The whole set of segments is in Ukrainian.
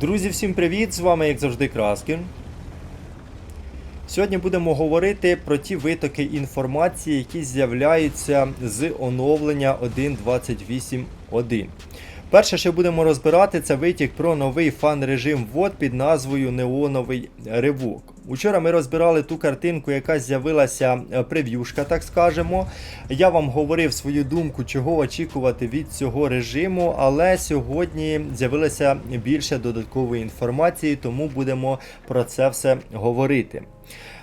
Друзі, всім привіт! З вами, як завжди, Краскін. Сьогодні будемо говорити про ті витоки інформації, які з'являються з оновлення 1.28.1. Перше, що будемо розбирати, це витік про новий фан-режим вод під назвою Неоновий Ривок. Учора ми розбирали ту картинку, яка з'явилася е, прев'юшка, так скажемо. Я вам говорив свою думку, чого очікувати від цього режиму, але сьогодні з'явилося більше додаткової інформації, тому будемо про це все говорити.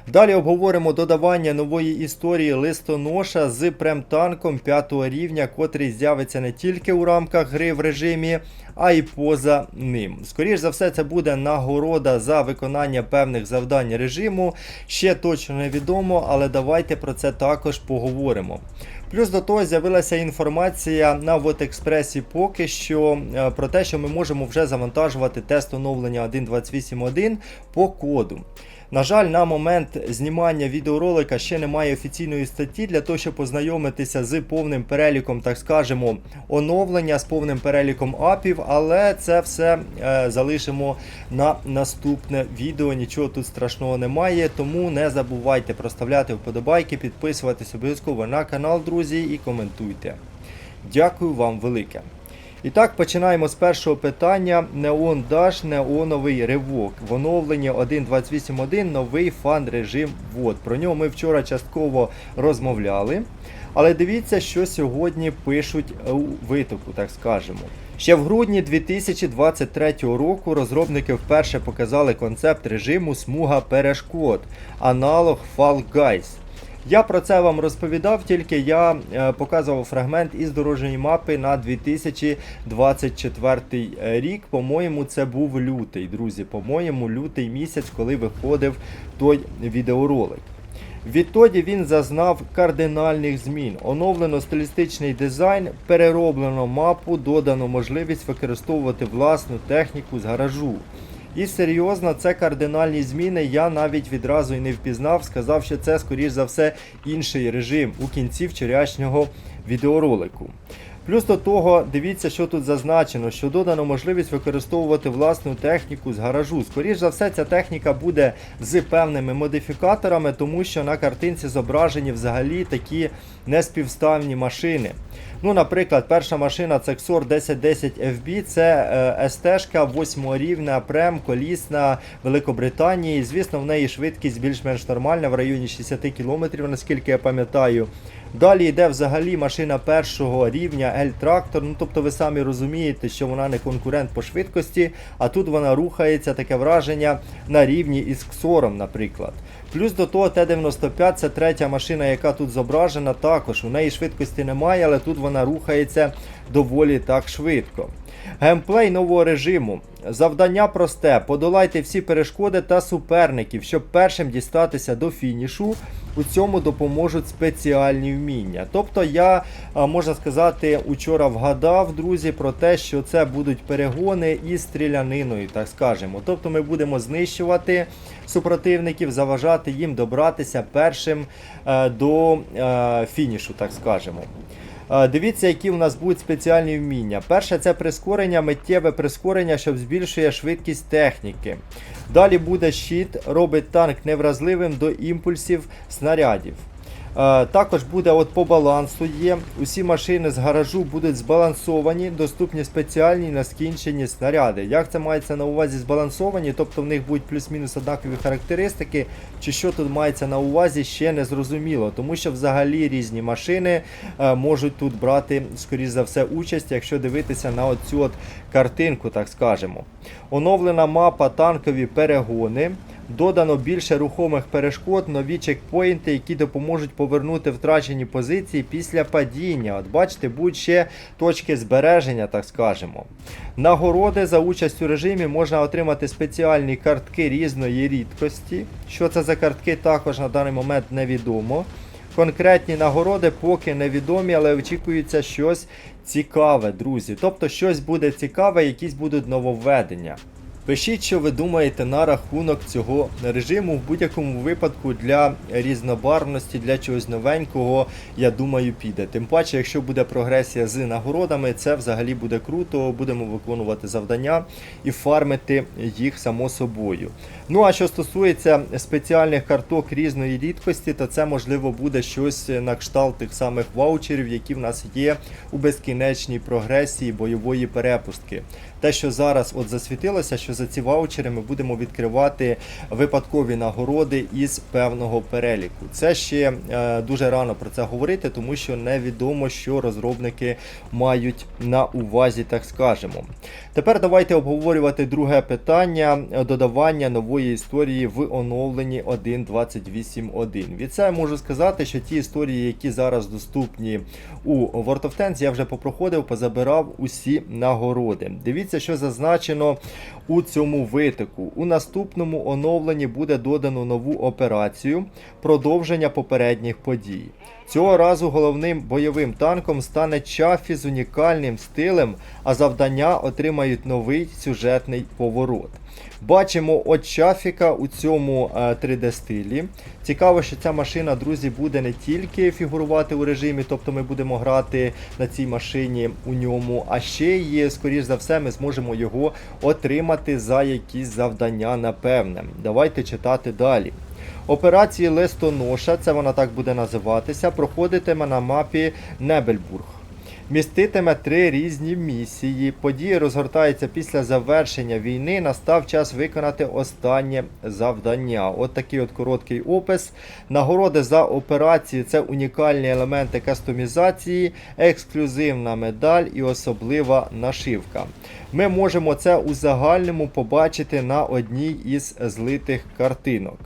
Далі обговоримо додавання нової історії листоноша з премтанком 5 рівня, котрий з'явиться не тільки у рамках гри в режимі, а й поза ним. Скоріше за все, це буде нагорода за виконання певних завдань режиму. Ще точно невідомо, але давайте про це також поговоримо. Плюс до того з'явилася інформація на WotExpress поки що е, про те, що ми можемо вже завантажувати тест оновлення 1.28.1 по коду. На жаль, на момент знімання відеоролика ще немає офіційної статті для того, щоб познайомитися з повним переліком, так скажемо, оновлення з повним переліком апів, але це все е, залишимо на наступне відео. Нічого тут страшного немає, тому не забувайте проставляти вподобайки, підписуватись обов'язково на канал, друзі, і коментуйте. Дякую вам велике. І так, починаємо з першого питання. Neon Dash, неоновий ривок. В оновленні 1.28.1 новий фан-режим ввод. Про нього ми вчора частково розмовляли. Але дивіться, що сьогодні пишуть у витоку, так скажемо. Ще в грудні 2023 року розробники вперше показали концепт режиму смуга перешкод, аналог Fall Guys. Я про це вам розповідав, тільки я е, показував фрагмент із дорожньої мапи на 2024 рік. По-моєму, це був лютий, друзі. По-моєму, лютий місяць, коли виходив той відеоролик. Відтоді він зазнав кардинальних змін. Оновлено стилістичний дизайн, перероблено мапу, додано можливість використовувати власну техніку з гаражу. І серйозно, це кардинальні зміни. Я навіть відразу і не впізнав, сказав, що це, скоріш за все, інший режим у кінці вчорашнього відеоролику. Плюс до того, дивіться, що тут зазначено, що додано можливість використовувати власну техніку з гаражу. Скоріше за все, ця техніка буде з певними модифікаторами, тому що на картинці зображені взагалі такі неспівставні машини. Ну, Наприклад, перша машина це XOR 1010 FB, це е, СТ-шка 8 рівня, прем, колісна Великобританії. Звісно, в неї швидкість більш-менш нормальна, в районі 60 км, наскільки я пам'ятаю. Далі йде взагалі машина першого рівня L-трактор. Ну тобто ви самі розумієте, що вона не конкурент по швидкості, а тут вона рухається таке враження на рівні із Ксором, наприклад. Плюс до того Т-95 це третя машина, яка тут зображена. Також у неї швидкості немає, але тут вона рухається доволі так швидко. Геймплей нового режиму. Завдання просте: подолайте всі перешкоди та суперників, щоб першим дістатися до фінішу. У цьому допоможуть спеціальні вміння. Тобто я, можна сказати, учора вгадав, друзі, про те, що це будуть перегони із стріляниною, так скажемо. Тобто ми будемо знищувати супротивників, заважати їм добратися першим е, до е, фінішу, так скажемо. Е, Дивіться, які у нас будуть спеціальні вміння. Перше це прискорення, миттєве прискорення, що збільшує швидкість техніки. Далі буде щит, робить танк невразливим до імпульсів снарядів. Е, Також буде от по балансу є. Усі машини з гаражу будуть збалансовані, доступні спеціальні наскінчені снаряди. Як це мається на увазі збалансовані? Тобто в них будуть плюс-мінус однакові характеристики, чи що тут мається на увазі, ще не зрозуміло, тому що взагалі різні машини е, можуть тут брати, скоріш за все, участь, якщо дивитися на от картинку, так скажемо. Оновлена мапа танкові перегони. Додано більше рухомих перешкод, нові чекпоінти, які допоможуть повернути втрачені позиції після падіння. От бачите, будуть ще точки збереження, так скажемо. Нагороди за участь у режимі можна отримати спеціальні картки різної рідкості. Що це за картки, також на даний момент невідомо. Конкретні нагороди поки невідомі, але очікується щось цікаве, друзі. Тобто щось буде цікаве, якісь будуть нововведення. Пишіть, що ви думаєте на рахунок цього режиму. В будь-якому випадку для різнобарвності, для чогось новенького, я думаю, піде. Тим паче, якщо буде прогресія з нагородами, це взагалі буде круто. Будемо виконувати завдання і фармити їх само собою. Ну а що стосується спеціальних карток різної рідкості, то це можливо буде щось на кшталт тих самих ваучерів, які в нас є у безкінечній прогресії бойової перепустки. Те, що зараз от засвітилося, що за ці ваучери ми будемо відкривати випадкові нагороди із певного переліку. Це ще е, дуже рано про це говорити, тому що невідомо, що розробники мають на увазі, так скажемо. Тепер давайте обговорювати друге питання е, додавання нової історії в оновленні 1.28.1. Від це я можу сказати, що ті історії, які зараз доступні у World of Tanks, я вже попроходив, позабирав усі нагороди. Дивіться, що зазначено у цьому витоку. У наступному оновленні буде додано нову операцію продовження попередніх подій. Цього разу головним бойовим танком стане Чафі з унікальним стилем, а завдання отримають новий сюжетний поворот. Бачимо от Чафіка у цьому е, 3D стилі. Цікаво, що ця машина, друзі, буде не тільки фігурувати у режимі, тобто ми будемо грати на цій машині у ньому, а ще й, скоріш за все, ми зможемо його отримати за якісь завдання, напевне. Давайте читати далі. Операції Листоноша, це вона так буде називатися, проходитиме на мапі Небельбург. Міститиме три різні місії. Події розгортаються після завершення війни. Настав час виконати останнє завдання. От такий от короткий опис. Нагороди за операції це унікальні елементи кастомізації, ексклюзивна медаль і особлива нашивка. Ми можемо це у загальному побачити на одній із злитих картинок.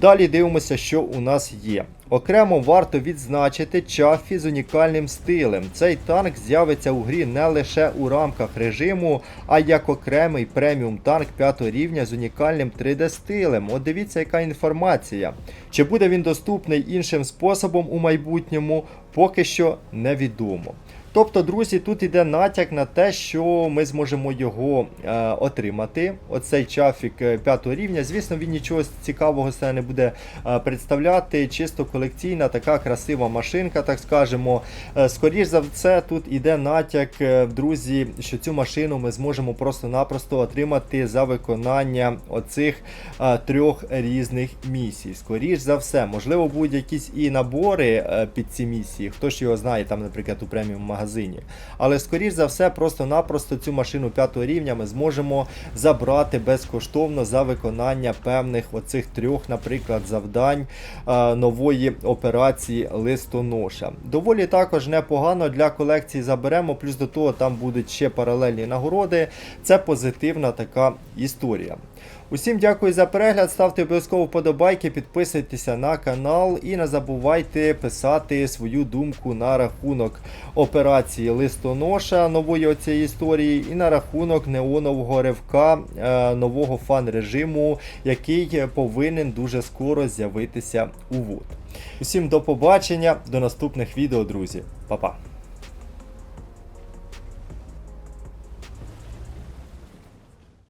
Далі дивимося, що у нас є. Окремо варто відзначити Чафі з унікальним стилем. Цей танк з'явиться у грі не лише у рамках режиму, а як окремий преміум танк 5 рівня з унікальним 3D стилем. От дивіться, яка інформація. Чи буде він доступний іншим способом у майбутньому, поки що невідомо. Тобто, друзі, тут іде натяк на те, що ми зможемо його е, отримати. Оцей чафік 5 рівня. Звісно, він нічого цікавого себе не буде е, представляти. Чисто колекційна, така красива машинка, так скажемо. Е, скоріш за все, тут іде натяк, е, друзі, що цю машину ми зможемо просто-напросто отримати за виконання оцих е, трьох різних місій. Скоріш за все, можливо, будуть якісь і набори е, під ці місії. Хто ж його знає, там, наприклад, у преміум магазині. Але скоріш за все, просто-напросто цю машину 5 рівня ми зможемо забрати безкоштовно за виконання певних оцих трьох, наприклад, завдань е, нової операції листоноша. Доволі також непогано для колекції заберемо, плюс до того там будуть ще паралельні нагороди. Це позитивна така історія. Усім дякую за перегляд. Ставте обов'язково вподобайки, підписуйтеся на канал і не забувайте писати свою думку на рахунок операції листоноша нової оцієї історії, і на рахунок неонового ривка е, нового фан-режиму, який повинен дуже скоро з'явитися у ВОД. Усім до побачення, до наступних відео, друзі. Па-па!